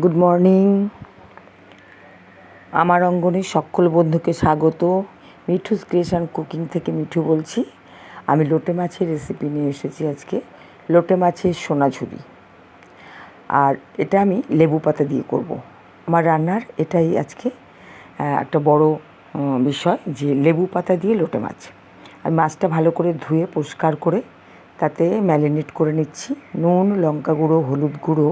Good morning আমার অঙ্গনে সকল বন্ধুকে স্বাগত। মিঠুস ক্রিয়েশন কুকিং থেকে মিঠু বলছি। আমি লোটে মাছের রেসিপি নিয়ে এসেছি আজকে। লোটে মাছের সোনাঝুরি। আর এটা আমি লেবু পাতা দিয়ে করব। আমার রান্নার এটাই আজকে একটা বড় বিষয় যে লেবু পাতা দিয়ে লোটে মাছ। আমি মাছটা ভালো করে ধুয়ে পরিষ্কার করে তাতে ম্যারিনেট করে নিচ্ছি। নুন, লঙ্কা গুঁড়ো, হলুদ গুঁড়ো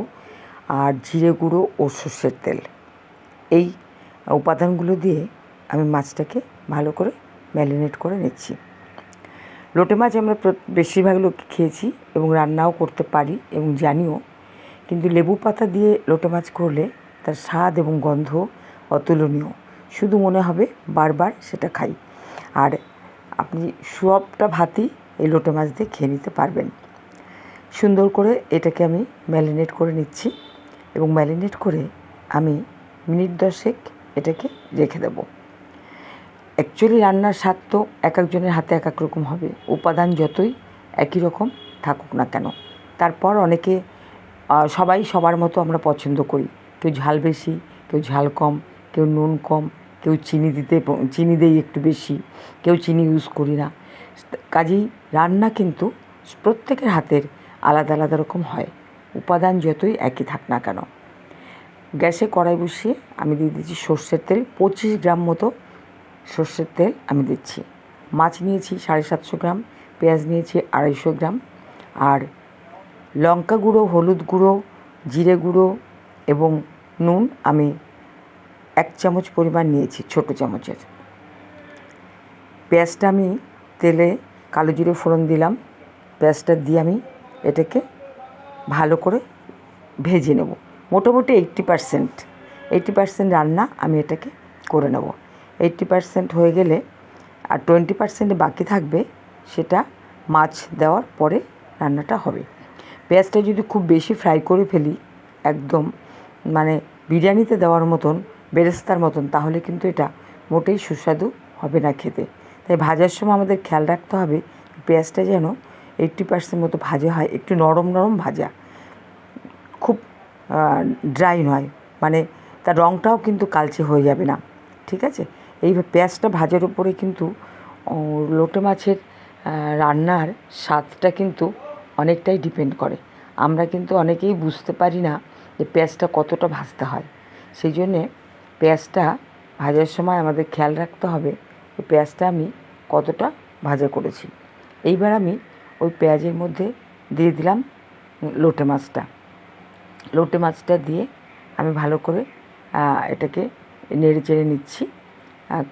আর জিরে গুঁড়ো ও সর্ষের তেল। এই উপাদানগুলো দিয়ে আমি মাছটাকে ভালো করে ম্যারিনেট করে নিচ্ছি। লোটে মাছ আমরা বেশিরভাগ লোক খেয়েছি এবং রান্নাও করতে পারি এবং জানিও, কিন্তু লেবু পাতা দিয়ে লোটে মাছ করলে তার স্বাদ এবং গন্ধ অতুলনীয়। শুধু মনে হবে বারবার সেটা খাই। আর আপনি সবটা ভাতই এই লোটে মাছ দিয়ে খেয়ে নিতে পারবেন। সুন্দর করে এটাকে আমি ম্যারিনেট করে নিচ্ছি। এবং ম্যারিনেট করে আমি মিনিট দশেক এটাকে রেখে দেবো। অ্যাকচুয়ালি রান্নার স্বাদ তো এক একজনের হাতে এক এক রকম হবে। উপাদান যতই একই রকম থাকুক না কেন। তারপর অনেকে সবাই সবার মতো আমরা পছন্দ করি। কেউ ঝাল বেশি, কেউ ঝাল কম, কেউ নুন কম, কেউ চিনি দিতে চিনি দেই একটু বেশি, কেউ চিনি ইউজ করি না। কাজেই রান্না কিন্তু প্রত্যেকের হাতের আলাদা আলাদা রকম হয়। উপাদান যতই একই থাক না কেন। গ্যাসে কড়াই বসিয়ে আমি দিয়ে দিচ্ছি সর্ষের তেল, পঁচিশ গ্রাম মতো সর্ষের তেল আমি দিচ্ছি। মাছ নিয়েছি সাড়ে সাতশো গ্রাম, পেঁয়াজ নিয়েছি আড়াইশো গ্রাম, আর লঙ্কা গুঁড়ো, হলুদ গুঁড়ো, জিরে গুঁড়ো এবং নুন আমি এক চামচ পরিমাণ নিয়েছি, ছোটো চামচের। পেঁয়াজটা আমি তেলে কালো জিরে ফোড়ন দিলাম। পেঁয়াজটা দিয়ে আমি এটাকে ভালো করে ভেজে নেব। মোটামুটি এইট্টি পারসেন্ট এইট্টি পারসেন্ট রান্না আমি এটাকে করে নেব। এইট্টি পারসেন্ট হয়ে গেলে আর টোয়েন্টি পারসেন্ট বাকি থাকবে সেটা মাছ দেওয়ার পরে রান্নাটা হবে। পেঁয়াজটা যদি খুব বেশি ফ্রাই করে ফেলি একদম মানে বিরিয়ানিতে দেওয়ার মতন, বেরেস্তার মতন, তাহলে কিন্তু এটা মোটেই সুস্বাদু হবে না খেতে। তাই ভাজার সময় আমাদের খেয়াল রাখতে হবে পেঁয়াজটা যেন এইট্টি পার্সেন্ট মতো ভাজা হয়, একটু নরম নরম ভাজা। ড্রাই নয়। মানে তার রঙটাও কিন্তু কালচে হয়ে যাবে না। ঠিক আছে? এই পেঁয়াজটা ভাজার উপরে কিন্তু লোটে মাছের রান্নার স্বাদটা কিন্তু অনেকটাই ডিপেন্ড করে। আমরা কিন্তু অনেকেই বুঝতে পারি না যে পেঁয়াজটা কতটা ভাজতে হয়। সেই জন্যে পেঁয়াজটা ভাজার সময় আমাদের খেয়াল রাখতে হবে যে পেঁয়াজটা আমি কতটা ভাজা করেছি। এইবার আমি ওই পেঁয়াজের মধ্যে দিয়ে দিলাম লোটে মাছটা। লোটে মাছটা দিয়ে আমি ভালো করে এটাকে নেড়ে চেড়ে নিচ্ছি।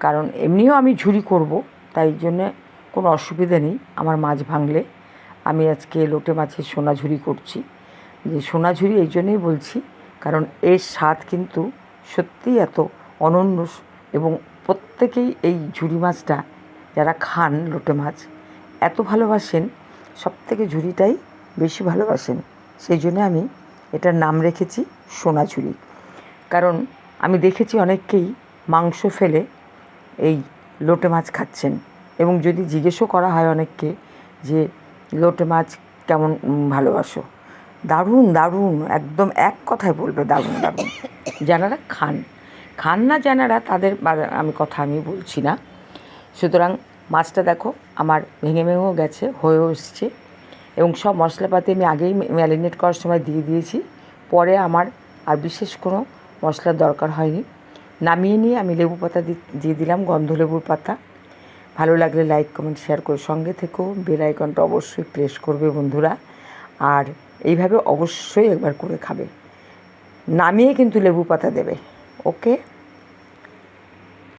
কারণ এমনিও আমি ঝুরি করব, তাই জন্যে কোনো অসুবিধা নেই। আমার মাছ ভাঙলে আমি আজকে লোটে মাছের সোনা ঝুরি করছি। যে সোনাঝুরি এই জন্যই বলছি, কারণ এর স্বাদ কিন্তু সত্যিই এত অনন্য এবং প্রত্যেকেই এই ঝুরি মাছটা যারা খান লোটে মাছ, এত ভালোবাসেন সব থেকে ঝুরিটাই বেশি ভালোবাসেন। সেই জন্য আমি এটার নাম রেখেছি সোনাঝুরি। কারণ আমি দেখেছি অনেককেই মাংস ফেলে এই লোটে মাছ খাচ্ছেন। এবং যদি জিজ্ঞেসও করা হয় অনেককে যে, লোটে মাছ কেমন ভালোবাসো? দারুণ দারুণ, একদম এক কথায় বলবে, দারুণ দারুণ। যারা খান। খান না যারা তাদের আমি কথা আমি বলছি না। সুতরাং মাছটা দেখো, আমার ভেঙে ভেঙেও গেছে, হয়েও এসছে। এবং সব মশলাপাতি আমি আগেই ম্যারিনেট করার সময় দিয়ে দিয়েছি। পরে আমার আর বিশেষ কোনো মশলার দরকার হয়নি। নামিয়ে নিয়ে আমি লেবু পাতা দিয়ে দিলাম গন্ধ লেবুর পাতা। ভালো লাগলে লাইক কমেন্ট শেয়ার করে সঙ্গে থেকেও বেল আইকনটা অবশ্যই প্রেস করবে বন্ধুরা। আর এইভাবে অবশ্যই একবার করে খাবে। নামিয়ে কিন্তু লেবু পাতা দেবে। ওকে